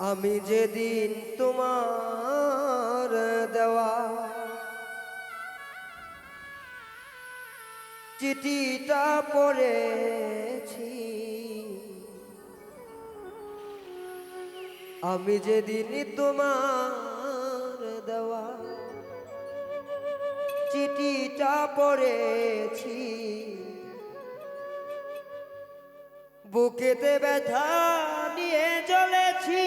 আমি যেদিন তোমার দেওয়া চিঠিটা পড়েছি আমি যেদিন তোমার দেওয়া চিঠিটা পড়েছি বুকেতে ব্যথা নিয়ে চলেছি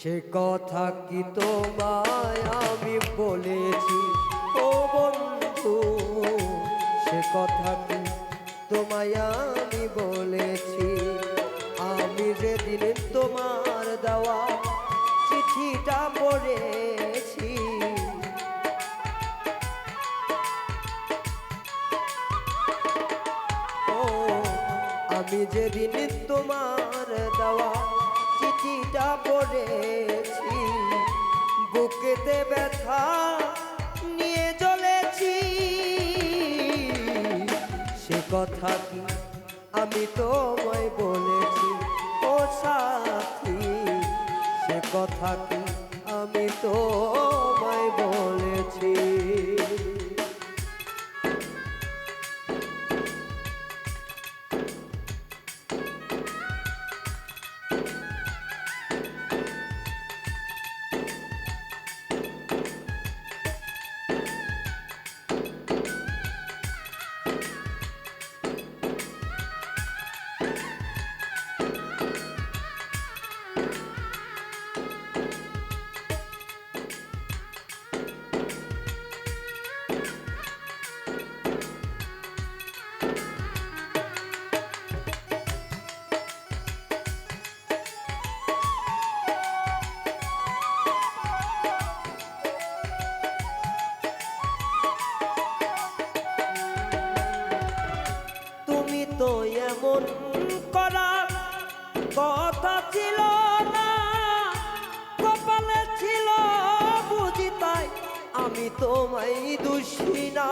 সে কথা কি তোমায় আমি যেদিন তোমার দেওয়া চিঠিটা পড়েছি, বুকেতে ব্যথা নিয়ে চলেছি। সে কথা কি আমি তোমায় বলেছি? ও সাথী, সে কথা কি আমি তোমায় বলেছি? করার কথা ছিল না। কপালে ছিল বুঝি তাই আমি তোমায় দোষী না।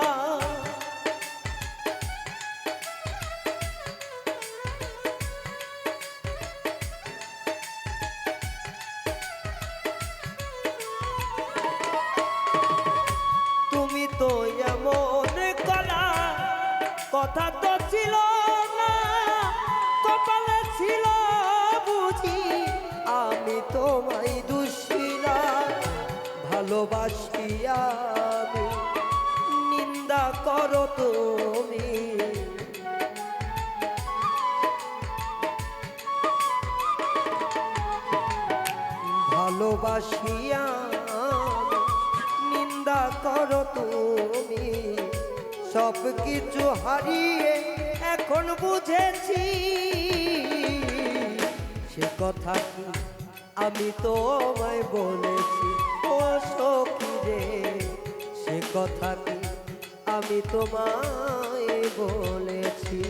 তুমি তো এমন করা কথা তো ছিল ভালোবাসি আমি নিন্দা করো তুমি। ভালোবাসিয়া নিন্দা করো তুমি। সব কিছু হারিয়ে এখন বুঝেছি। সে কথা কি আমি তোমায় বলেছি? রে সে কথা কি আমি তোমায় বলেছি?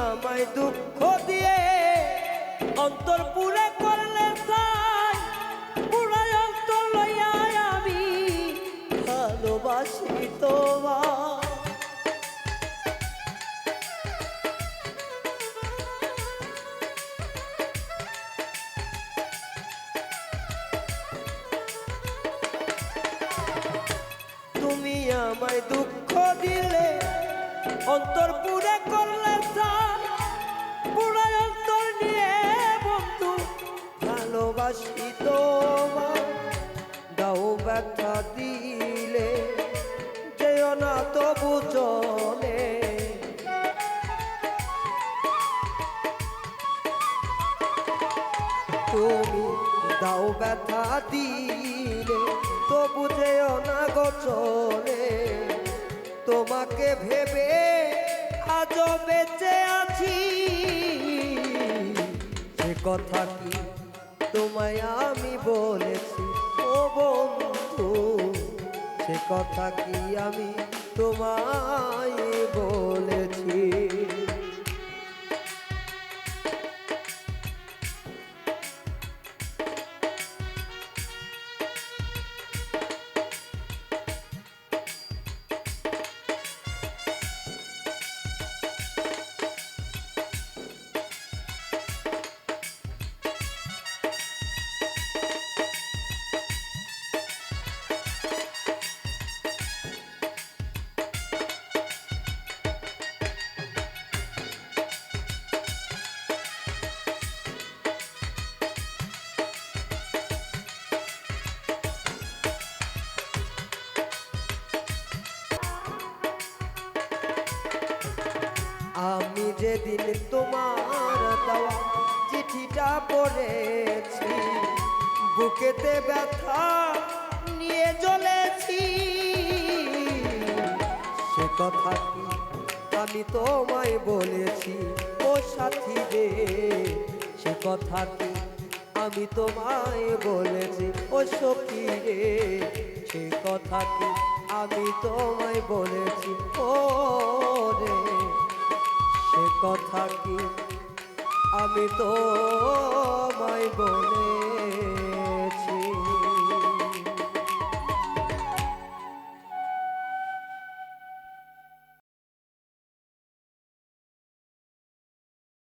আমায় দুঃখ দিয়ে অন্তর পুরে করলে তাই পুরাই অন্তর লইয়া আমি ভালোবাসি তোমার তুমি আমায় দুঃখ দিলে ভালোবাসি তোমার, দাও ব্যথা দিলে, যেও না তবু চলে। তুমি দাও ব্যথা দিলে তো বুঝেও না গোচরে তোমাকে ভেবে আজও বেঁচে আছি। সে কথা কি তোমায় আমি বলেছি ও বন্ধু সে কথা কি আমি তোমায় বলেছি? আমি যেদিন তোমার দেওয়া চিঠিটা পড়েছি, বুকেতে ব্যথা নিয়ে চলেছি সে কথা কি আমি তোমায় বলেছি ও সাথী রে? সে কথা কি আমি তোমায় বলেছি ও সখী রে? সে কথা কি আমি তোমায় বলেছি ও রে? সে কথা কি? আমি তো মাই বলে